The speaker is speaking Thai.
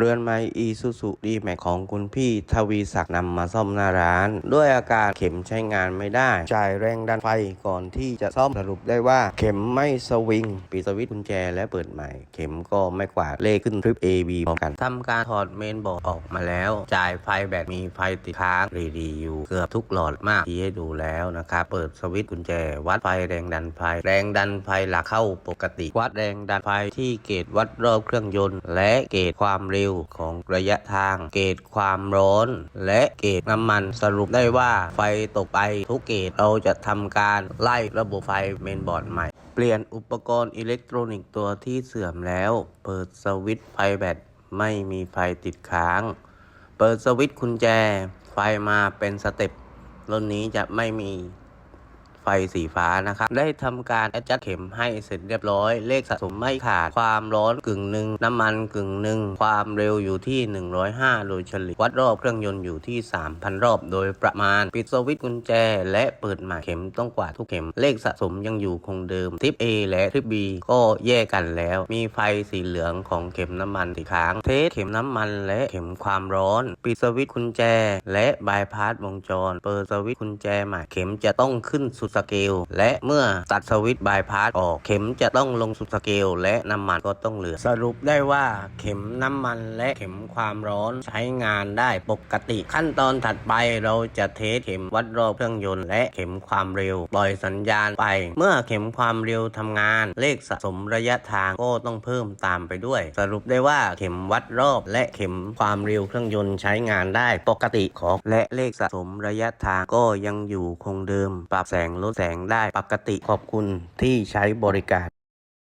เรือนไม้อีซูซูดีแม็กของคุณพี่ทวีศักดิ์นำมาซ่อมหน้าร้าน ด้วยอาการเข็มใช้งานไม่ได้ จ่ายแรงดันไฟก่อนที่จะซ่อมสรุปได้ว่าเข็มไม่สวิงปิดสวิตช์กุญแจและเปิดใหม่ เข็มก็ไม่กวาดเลขขึ้นทริป A B พร้อมกันทำการถอดเมนบอร์ดออกมาแล้ว จ่ายไฟแบตมีไฟติดค้างรีดีอยู่เกือบทุกหลอดมากที่ให้ดูแล้วนะครับเปิดสวิตช์กุญแจ วัดไฟแรงดันไฟ แรงดันไฟหลักเข้าปกติ วัดแรงดันไฟที่เกจวัดรอบเครื่องยนต์ และเกจความเร็วของระยะทาง เกจความร้อน และเกจน้ำมันสรุปได้ว่าไฟตกไปทุกเกจเราจะทำการไล่ระบบไฟเมนบอร์ดใหม่ เปลี่ยนอุปกรณ์อิเล็กทรอนิกส์ตัวที่เสื่อมแล้ว เปิดสวิตช์ไฟแบตไม่มีไฟติดค้าง เปิดสวิตช์กุญแจ ไฟมาเป็นสเต็ปรุ่นนี้จะไม่มี ฟสีฟ้านะครับได้ทำการแอดจัดเข็มให้เสร็จเรียบร้อย เลขสะสมไม่ขาดความร้อนกึ่งหนึ่งน้ำมันกึ่งหนึ่งความเร็วอยู่ที่ 105 โดยเฉลี่ยวัดรอบเครื่องยนต์อยู่ที่ 3,000 รอบ โดยประมาณปิดสวิตช์กุญแจ และเปิดใหม่เข็มต้องกว่าทุกเข็ม เลขสะสมยังอยู่คงเดิมทิป A และทิป B ก็แยกกันแล้ว มีไฟสีเหลืองของเข็มน้ำมันติดค้างเทสเข็มน้ำมันและเข็มความร้อน ปิดสวิตช์กุญแจ และบายพาสวงจร เปิดสวิตช์กุญแจใหม่เข็มจะต้องขึ้นสุดสเกลและเมื่อตัดสวิตช์บายพาสออกเข็มจะต้องลงสุดสเกลและน้ำมันก็ต้องเหลือ สรุปได้ว่าเข็มน้ำมันและเข็มความร้อนใช้งานได้ปกติ ขั้นตอนถัดไปเราจะเทสเข็มวัดรอบเครื่องยนต์และเข็มความเร็ว ปล่อยสัญญาณไป เมื่อเข็มความเร็วทำงาน เลขสะสมระยะทางก็ต้องเพิ่มตามไปด้วย สรุปได้ว่าเข็มวัดรอบ และเข็มความเร็วเครื่องยนต์ใช้งานได้ปกติของและเลขสะสมระยะทางก็ยังอยู่คงเดิม ปรับแสงลดแสงได้ปกติขอบคุณที่ใช้บริการ